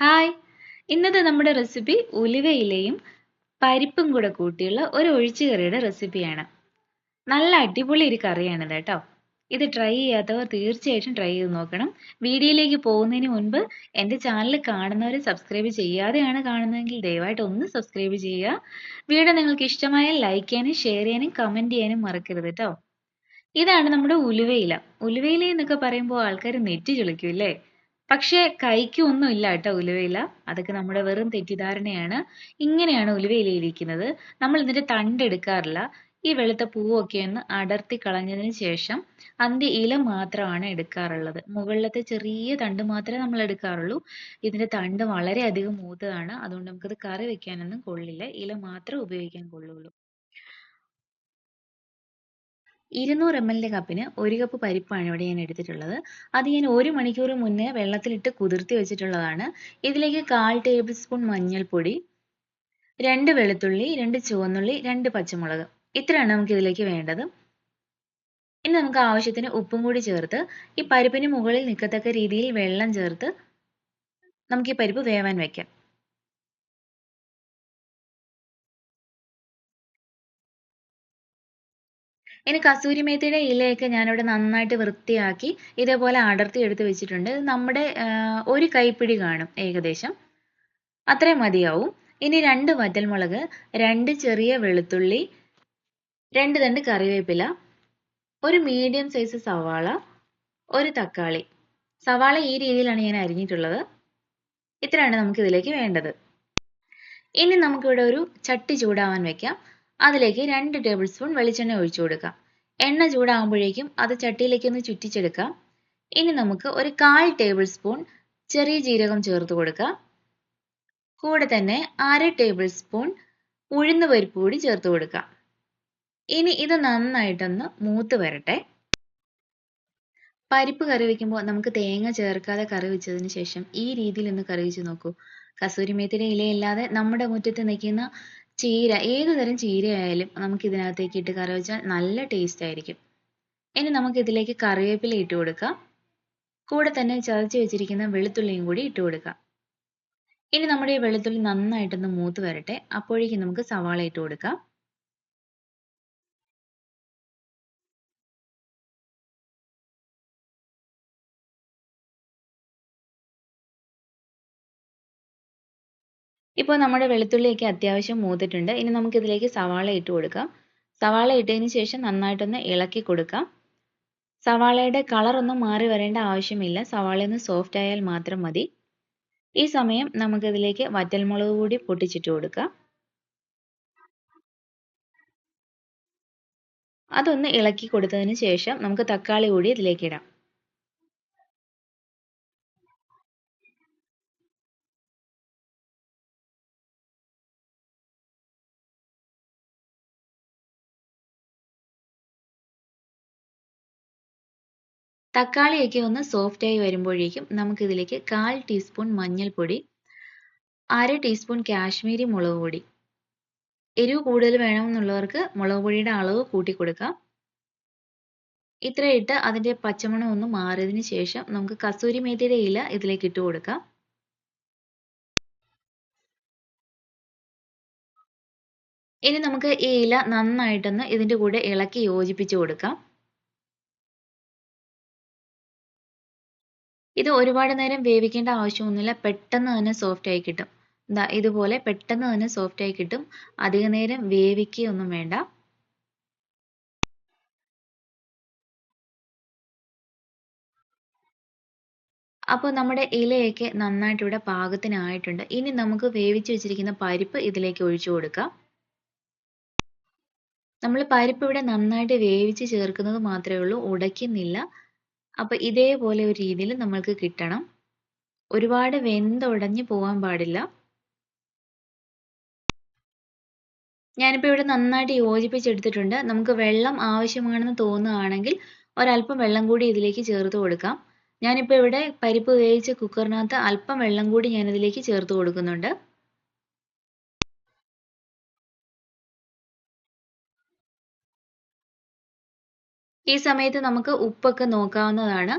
Hi ഇന്നത്തെ നമ്മുടെ recipe ഉലുവയിലയും പരിപ്പും കൂടെ കൂട്ടിയുള്ള ഒരു ഒഴിച്ചുകറിയുടെ റെസിപ്പിയാണ് നല്ല അടിപൊളി ഒരു കറിയാണിത് കേട്ടോ. ഇത് ട്രൈ ചെയ്യാത്തവർ തീർച്ചയായിട്ടും ട്രൈ ചെയ്ത് നോക്കണം. വീഡിയോയിലേക്ക് പോകുന്നതിന് മുൻപ് എന്റെ ചാനൽ കാണുന്നവർ സബ്സ്ക്രൈബ് ചെയ്യാതെയാണ് കാണുന്നതെങ്കിൽ ദയവായിട്ട് ഒന്ന് സബ്സ്ക്രൈബ് ചെയ്യുക. വീഡിയോ നിങ്ങൾക്ക് ഇഷ്ടമായ ലൈക്ക് ചെയ്യാനും ഷെയർ ചെയ്യാനും കമന്റ് ചെയ്യാനും മറക്കരുത് കേട്ടോ. ഇതാണ് നമ്മുടെ ഉലുവയില. ഉലുവയില എന്നൊക്കെ പറയുമ്പോൾ ആൾക്കാർ നെറ്റി ചുളിക്കും അല്ലേ? പക്ഷേ കൈക്ക് ഒന്നും ഇല്ല കേട്ടോ ഉലുവയില. അതൊക്കെ നമ്മുടെ വെറും തെറ്റിദ്ധാരണയാണ്. ഇങ്ങനെയാണ് ഉലുവയില ഇരിക്കുന്നത്. നമ്മൾ ഇതിന്റെ തണ്ട് എടുക്കാറില്ല. ഈ വെളുത്ത പൂവൊക്കെ ഒന്ന് അടർത്തി കളഞ്ഞതിന് ശേഷം അതിന്റെ ഇല മാത്രമാണ് എടുക്കാറുള്ളത്. മുകളിലത്തെ ചെറിയ തണ്ട് മാത്രമേ നമ്മൾ എടുക്കാറുള്ളൂ. ഇതിന്റെ തണ്ട് വളരെയധികം മൂത്തതാണ്. അതുകൊണ്ട് നമുക്കത് കറി വെക്കാനൊന്നും കൊള്ളില്ല. ഇല മാത്രമേ ഉപയോഗിക്കാൻ കൊള്ളുള്ളൂ. ഇരുന്നൂറ് എം എൽ കപ്പിന് ഒരു കപ്പ് പരിപ്പാണ് ഇവിടെ ഞാൻ എടുത്തിട്ടുള്ളത്. അത് ഞാൻ ഒരു മണിക്കൂർ മുന്നേ വെള്ളത്തിലിട്ട് കുതിർത്തി വെച്ചിട്ടുള്ളതാണ്. ഇതിലേക്ക് കാൽ ടേബിൾ സ്പൂൺ മഞ്ഞൾപ്പൊടി രണ്ട് വെളുത്തുള്ളി രണ്ട് ചുവന്നുള്ളി രണ്ട് പച്ചമുളക്. ഇത്രയാണ് നമുക്ക് ഇതിലേക്ക് വേണ്ടത്. ഇനി നമുക്ക് ആവശ്യത്തിന് ഉപ്പും കൂടി ചേർത്ത് ഈ പരിപ്പിന് മുകളിൽ നിൽക്കത്തക്ക രീതിയിൽ വെള്ളം ചേർത്ത് നമുക്ക് ഈ പരിപ്പ് വേവാൻ വെക്കാം. ഇനി കസൂരി മേത്തിയുടെ ഇലയൊക്കെ ഞാനിവിടെ നന്നായിട്ട് വൃത്തിയാക്കി ഇതേപോലെ അടർത്തി എടുത്ത് വെച്ചിട്ടുണ്ട്. നമ്മുടെ ഒരു കൈപ്പിടി കാണും ഏകദേശം. അത്രയും മതിയാവും. ഇനി രണ്ട് വറ്റൽമുളക് രണ്ട് ചെറിയ വെളുത്തുള്ളി രണ്ട് തണ്ട് കറിവേപ്പില ഒരു മീഡിയം സൈസ് സവാള ഒരു തക്കാളി. സവാള ഈ രീതിയിലാണ് ഞാൻ അരിഞ്ഞിട്ടുള്ളത്. ഇത്രയാണ് നമുക്ക് ഇതിലേക്ക് വേണ്ടത്. ഇനി നമുക്കിവിടെ ഒരു ചട്ടി ചൂടാവാൻ വെക്കാം. അതിലേക്ക് രണ്ട് ടേബിൾ സ്പൂൺ വെളിച്ചെണ്ണ ഒഴിച്ചു കൊടുക്കാം. എണ്ണ ചൂടാകുമ്പോഴേക്കും അത് ചട്ടിയിലേക്ക് ഒന്ന് ചുറ്റിച്ചെടുക്കാം. ഇനി നമുക്ക് ഒരു കാൽ ടേബിൾ സ്പൂൺ ചെറിയ ജീരകം ചേർത്ത് കൊടുക്കാം. കൂടെ തന്നെ അര ടേബിൾ സ്പൂൺ ഉഴുന്ന് പരിപ്പ് കൂടി ചേർത്ത് കൊടുക്കാം. ഇനി ഇത് നന്നായിട്ടൊന്ന് മൂത്ത് വരട്ടെ. പരിപ്പ് കറി വെക്കുമ്പോൾ നമുക്ക് തേങ്ങ ചേർക്കാതെ കറി വെച്ചതിന് ശേഷം ഈ രീതിയിൽ ഒന്ന് കറി വെച്ച് നോക്കൂ. കസൂരി ഇലയല്ലാതെ ഇലയില്ലാതെ നമ്മുടെ മുറ്റത്ത് നിൽക്കുന്ന ചീര ഏത് തരം ചീരയായാലും നമുക്ക് ഇതിനകത്തേക്ക് ഇട്ട് കറി വെച്ചാൽ നല്ല ടേസ്റ്റ് ആയിരിക്കും. ഇനി നമുക്ക് ഇതിലേക്ക് കറിവേപ്പില ഇട്ട് കൊടുക്കാം. കൂടെ തന്നെ ചതച്ച് വെച്ചിരിക്കുന്ന വെളുത്തുള്ളിയും കൂടി ഇട്ട് കൊടുക്കാം. ഇനി നമ്മുടെ ഈ വെളുത്തുള്ളി നന്നായിട്ടൊന്ന് മൂത്ത് വരട്ടെ. അപ്പോഴേക്കും നമുക്ക് സവാള ഇട്ട് കൊടുക്കാം. ഇപ്പോൾ നമ്മുടെ വെളുത്തുള്ളിയൊക്കെ അത്യാവശ്യം മൂത്തിട്ടുണ്ട്. ഇനി നമുക്ക് ഇതിലേക്ക് സവാള ഇട്ട് കൊടുക്കാം. സവാള ഇട്ടതിന് ശേഷം നന്നായിട്ടൊന്ന് ഇളക്കി കൊടുക്കാം. സവാളയുടെ കളർ ഒന്നും മാറി വരേണ്ട ആവശ്യമില്ല. സവാള ഒന്ന് സോഫ്റ്റ് ആയാൽ മാത്രം മതി. ഈ സമയം നമുക്കിതിലേക്ക് വറ്റൽമുളക് കൂടി പൊട്ടിച്ചിട്ട് കൊടുക്കാം. അതൊന്ന് ഇളക്കി കൊടുത്തതിന് ശേഷം നമുക്ക് തക്കാളി കൂടി ഇതിലേക്ക് ഇടാം. തക്കാളിയൊക്കെ ഒന്ന് സോഫ്റ്റ് ആയി വരുമ്പോഴേക്കും നമുക്ക് ഇതിലേക്ക് കാൽ ടീസ്പൂൺ മഞ്ഞൾപ്പൊടി അര ടീസ്പൂൺ കാശ്മീരി മുളക് പൊടി. എരിവ് കൂടുതൽ വേണമെന്നുള്ളവർക്ക് മുളക് പൊടിയുടെ അളവ് കൂട്ടി കൊടുക്കാം. ഇത്ര ഇട്ട് അതിന്റെ പച്ചമണം ഒന്ന് മാറിയതിന് ശേഷം നമുക്ക് കസൂരി മേത്തിയുടെ ഇല ഇതിലേക്ക് ഇട്ട് കൊടുക്കാം. ഇനി നമുക്ക് ഈ ഇല നന്നായിട്ടൊന്ന് ഇതിന്റെ കൂടെ ഇളക്കി യോജിപ്പിച്ച് കൊടുക്കാം. ഇത് ഒരുപാട് നേരം വേവിക്കേണ്ട ആവശ്യമൊന്നുമില്ല. പെട്ടെന്ന് തന്നെ സോഫ്റ്റ് ആയി കിട്ടും. എന്താ ഇതുപോലെ പെട്ടെന്ന് തന്നെ സോഫ്റ്റ് ആയി കിട്ടും. അധിക നേരം വേവിക്കുകയൊന്നും വേണ്ട. അപ്പോൾ നമ്മുടെ ഇലയൊക്കെ നന്നായിട്ട് ഇവിടെ പാകത്തിനായിട്ടുണ്ട്. ഇനി നമുക്ക് വേവിച്ച് വെച്ചിരിക്കുന്ന പരിപ്പ് ഇതിലേക്ക് ഒഴിച്ചു കൊടുക്കാം. നമ്മൾ പരിപ്പ് ഇവിടെ നന്നായിട്ട് വേവിച്ച് ചേർക്കുന്നത് മാത്രമേ ഉള്ളൂ. ഉടയ്ക്കുന്നില്ല. അപ്പൊ ഇതേപോലെ ഒരു രീതിയിൽ നമ്മൾക്ക് കിട്ടണം. ഒരുപാട് വെന്തുടഞ്ഞു പോവാൻ പാടില്ല. ഞാനിപ്പോൾ ഇവിടെ നന്നായിട്ട് യോജിപ്പിച്ചെടുത്തിട്ടുണ്ട്. നമുക്ക് വെള്ളം ആവശ്യമാണെന്ന് തോന്നുകയാണെങ്കിൽ ഒരല്പം വെള്ളം കൂടി ഇതിലേക്ക് ചേർത്ത് കൊടുക്കാം. ഞാനിപ്പോൾ ഇവിടെ പരിപ്പ് വേവിച്ച കുക്കറിനകത്ത് അല്പം വെള്ളം കൂടി ഞാൻ ഇതിലേക്ക് ചേർത്ത് കൊടുക്കുന്നുണ്ട്. ഈ സമയത്ത് നമുക്ക് ഉപ്പൊക്കെ നോക്കാവുന്നതാണ്.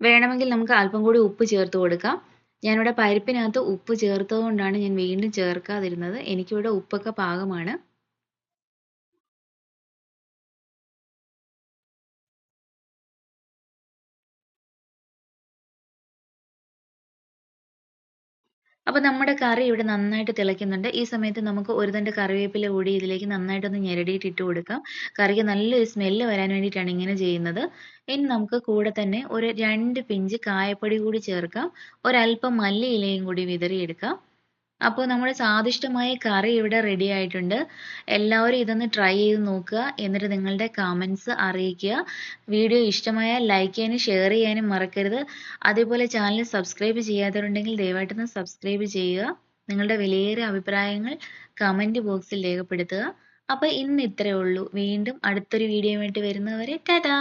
വേണമെങ്കിൽ നമുക്ക് അല്പം കൂടി ഉപ്പ് ചേർത്ത് കൊടുക്കാം. ഞാനിവിടെ പരിപ്പിനകത്ത് ഉപ്പ് ചേർത്തത് കൊണ്ടാണ് ഞാൻ വീണ്ടും ചേർക്കാതിരുന്നത്. എനിക്കിവിടെ ഉപ്പൊക്കെ പാകമാണ്. അപ്പോൾ നമ്മുടെ കറി ഇവിടെ നന്നായിട്ട് തിളയ്ക്കുന്നുണ്ട്. ഈ സമയത്ത് നമുക്ക് ഒരു തണ്ട് കറിവേപ്പില കൂടി ഇതിലേക്ക് നന്നായിട്ടൊന്ന് ഞെരടിയിട്ട് ഇട്ട് കൊടുക്കാം. കറിക്ക് നല്ലൊരു സ്മെല്ല് വരാൻ വേണ്ടിയിട്ടാണ് ഇങ്ങനെ ചെയ്യുന്നത്. ഇനി നമുക്ക് കൂടെ തന്നെ ഒരു രണ്ട് പിഞ്ച് കായപ്പൊടി കൂടി ചേർക്കാം. ഒരല്പം മല്ലിയിലയും കൂടി വിതറിയെടുക്കാം. അപ്പോൾ നമ്മുടെ സ്വാദിഷ്ടമായ കറി ഇവിടെ റെഡി ആയിട്ടുണ്ട്. എല്ലാവരും ഇതൊന്ന് ട്രൈ ചെയ്ത് നോക്കുക. എന്നിട്ട് നിങ്ങളുടെ കമൻസ് അറിയിക്കുക. വീഡിയോ ഇഷ്ടമായാൽ ലൈക്ക് ചെയ്യാനും ഷെയർ ചെയ്യാനും മറക്കരുത്. അതേപോലെ ചാനൽ സബ്സ്ക്രൈബ് ചെയ്യാത്തവരുണ്ടെങ്കിൽ ദയവായിട്ടൊന്ന് സബ്സ്ക്രൈബ് ചെയ്യുക. നിങ്ങളുടെ വിലയേറിയ അഭിപ്രായങ്ങൾ കമന്റ് ബോക്സിൽ രേഖപ്പെടുത്തുക. അപ്പോൾ ഇന്ന് ഇത്രയേ ഉള്ളൂ. വീണ്ടും അടുത്തൊരു വീഡിയോ ആയിട്ട് വരുന്നവരെ ടാറ്റാ